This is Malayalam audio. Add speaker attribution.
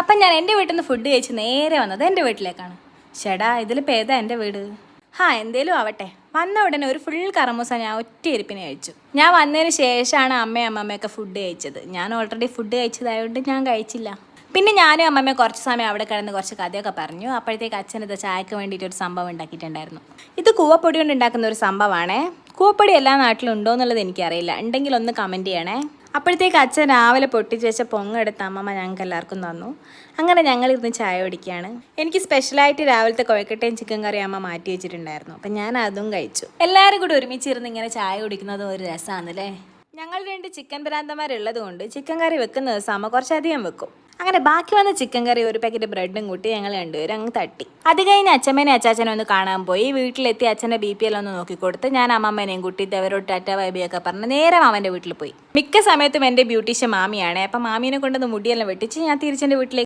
Speaker 1: അപ്പം ഞാൻ എന്റെ വീട്ടിൽ നിന്ന് ഫുഡ് കഴിച്ച് നേരെ വന്നത് എന്റെ വീട്ടിലേക്കാണ്. ചേടാ ഇതിലിപ്പോൾ ഏതാ എന്റെ വീട്? ഹാ എന്തേലും ആവട്ടെ. വന്ന ഉടനെ ഒരു ഫുൾ കറമൂസ ഞാൻ ഒറ്റ ഇരിപ്പിന് കഴിച്ചു. ഞാൻ വന്നതിന് ശേഷമാണ് അമ്മയും അമ്മമ്മയൊക്കെ ഫുഡ് കഴിച്ചത്. ഞാൻ ഓൾറെഡി ഫുഡ് കഴിച്ചതായതുകൊണ്ട് ഞാൻ കഴിച്ചില്ല. പിന്നെ ഞാനും അമ്മമ്മയും കുറച്ച് സമയം അവിടെ കിടന്ന് കുറച്ച് കഥയൊക്കെ പറഞ്ഞു. അപ്പോഴത്തേക്ക് അച്ഛൻ ഇത് ചായക്ക് വേണ്ടിയിട്ട് ഒരു സംഭവം ഉണ്ടാക്കിയിട്ടുണ്ടായിരുന്നു. ഇത് കൂവപ്പൊടി കൊണ്ട് ഉണ്ടാക്കുന്ന ഒരു സംഭവമാണേ കൂവപ്പൊടി എല്ലാ നാട്ടിലും ഉണ്ടോ എന്നുള്ളത് എനിക്കറിയില്ല. ഉണ്ടെങ്കിൽ ഒന്ന് കമന്റ് ചെയ്യണേ. അപ്പോഴത്തേക്ക് അച്ഛൻ രാവിലെ പൊട്ടിച്ച് വെച്ച പൊങ്ങെടുത്ത് അമ്മമ്മ ഞങ്ങൾക്ക് എല്ലാവർക്കും തന്നു. അങ്ങനെ ഞങ്ങൾ ഇരുന്ന് ചായ കുടിക്കുകയാണ്. എനിക്ക് സ്പെഷ്യലായിട്ട് രാവിലത്തെ കുഴക്കട്ടയും ചിക്കൻ കറിയും അമ്മ മാറ്റി വെച്ചിട്ടുണ്ടായിരുന്നു. അപ്പം ഞാൻ അതും കഴിച്ചു. എല്ലാവരും കൂടി ഒരുമിച്ചിരുന്ന് ഇങ്ങനെ ചായ കുടിക്കുന്നത് ഒരു രസമാണല്ലേ ഞങ്ങൾ രണ്ട് ചിക്കൻ ഭ്രാന്തന്മാരുള്ളത് കൊണ്ട് ചിക്കൻ കറി വെക്കുന്ന ദിവസം അമ്മ കുറച്ചധികം വെക്കും. അങ്ങനെ ബാക്കി വന്ന ചിക്കൻ കറി ഒരു പാക്കറ്റ് ബ്രെഡും കൂട്ടി ഞങ്ങൾ രണ്ടുപേരും അങ്ങ് തട്ടി. അത് കഴിഞ്ഞ് അച്ഛമ്മേനെ അച്ചാച്ചനെ ഒന്ന് കാണാൻ പോയി. വീട്ടിലെത്തി അച്ഛന്റെ ബി പി എല്ലാം ഒന്ന് നോക്കിക്കൊടുത്ത് ഞാൻ അമ്മമ്മേനെയും കൂട്ടി അവരോട് ടാറ്റ വൈബിയൊക്കെ പറഞ്ഞ് നേരെ മാമന്റെ വീട്ടിൽ പോയി. മിക്ക സമയത്തും എന്റെ ബ്യൂട്ടീഷ്യൻ മാമിയാണ്. അപ്പം മാമീനെ കൊണ്ടൊന്ന് മുടിയെല്ലാം വെട്ടിച്ച് ഞാൻ തിരിച്ചെന്റെ വീട്ടിലേക്ക്